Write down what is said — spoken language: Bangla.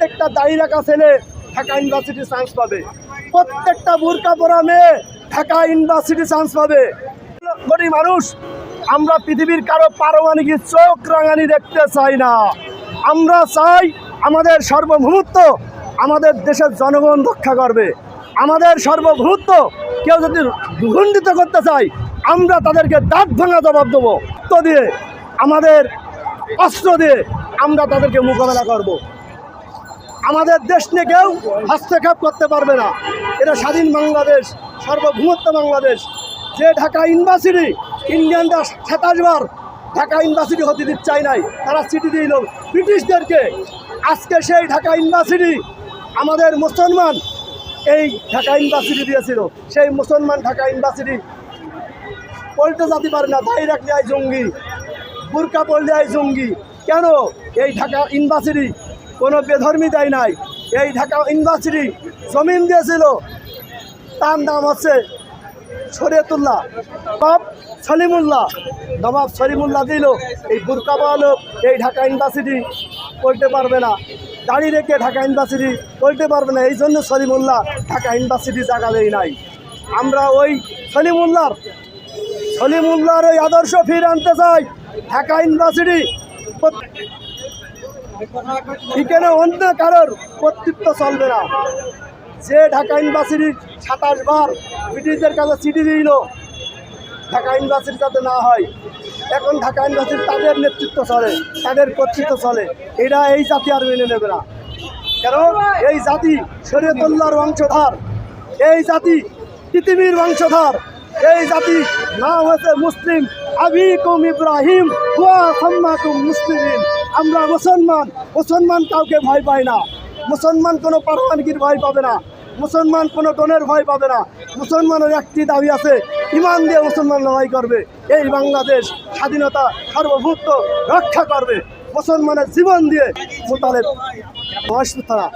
প্রত্যেকটা দাড়ি রাখা ছেলে ঢাকা ইউনিভার্সিটি চান্স পাবে। প্রত্যেকটা বোরকা পরা মেয়ে ঢাকা ইউনিভার্সিটি চান্স পাবে। গরিব মানুষ, আমরা পৃথিবীর কারও পারমাণবিক চোখ রাঙানি দেখতে চাই না। আমরা চাই আমাদের সর্বভৌমত্ব আমাদের দেশের জনগণ রক্ষা করবে। আমাদের সর্বভৌমত্ব কেউ যদি ভূখণ্ডিত করতে চায়, আমরা তাদেরকে দাঁত ভাঙা জবাব দেবো। তো দিয়ে, আমাদের অস্ত্র দিয়ে আমরা তাদেরকে মোকাবেলা করব। আমাদের দেশ নিয়ে কেউ হস্তক্ষেপ করতে পারবে না। এটা স্বাধীন বাংলাদেশ, সার্বভৌমত্ব বাংলাদেশ। যে ঢাকা ইউনিভার্সিটি ইন্ডিয়ানরা সাতাশ বার ঢাকা ইউনিভার্সিটি হতে দিতে চায় নাই, তারা চিঠি দিল, ব্রিটিশদেরকে আজকে সেই ঢাকা ইউনিভার্সিটি আমাদের মুসলমান এই ঢাকা ইউনিভার্সিটি দিয়েছিল। সেই মুসলমান ঢাকা ইউনিভার্সিটি পল্টে যেতে পারে না, দায়ী রাখলে আয় জঙ্গি, বুরকা পড়লে আয় জঙ্গি। কেন এই ঢাকা ইউনিভার্সিটি কোনো বেধর্মী দেয় নাই। এই ঢাকা ইউনিভার্সিটি জমিন দিয়েছিল। তার নাম হচ্ছে শরিয়তুল্লাহ নবাব সলিমুল্লাহ। নবাব সলিমুল্লাহ দিল, এই বুরকা লোক এই ঢাকা ইউনিভার্সিটি পড়তে পারবে না। দাঁড়িয়ে রেখে ঢাকা ইউনিভার্সিটি পড়তে পারবে না। এই জন্য সলিমুল্লাহ ঢাকা ইউনিভার্সিটি জাগালেই নাই। আমরা ওই সলিমুল্লাহর সলিমুল্লাহর ওই আদর্শ ফিরে আনতে চাই। ঢাকা ইউনিভার্সিটি প্রত- এখানে অন্য কারোর কর্তৃত্ব চলবে না। যে ঢাকা ইউনিভার্সিটির সাতাশ বার ব্রিটিশদের কাছে চিঠি দিল, ঢাকা ইউনিভার্সিটি যাতে না হয়। এখন ঢাকা ইউনিভার্সিটি তাদের নেতৃত্ব চলে, তাদের কর্তৃত্ব চলে। এরা এই জাতি আর মেনে নেবে না। কেন? এই জাতি শরীয়তুল্লাহর বংশধার। এই জাতি পৃথিবীর বংশধার। এই জাতি না হয়েছে মুসলিম। আবি আবিকুম ইব্রাহিম মুসলিমিন। আমরা মুসলমান মুসলমান কাউকে ভয় পাই না। মুসলমান কোনো পারমাণবিক ভয় পাবে না। মুসলমান কোনো টনের ভয় পাবে না। মুসলমানের একটি দাবি আছে, ইমান দিয়ে মুসলমান লড়াই করবে। এই বাংলাদেশ স্বাধীনতা সর্বভূত রক্ষা করবে। মুসলমানের জীবন দিয়ে মোতালেব। তারা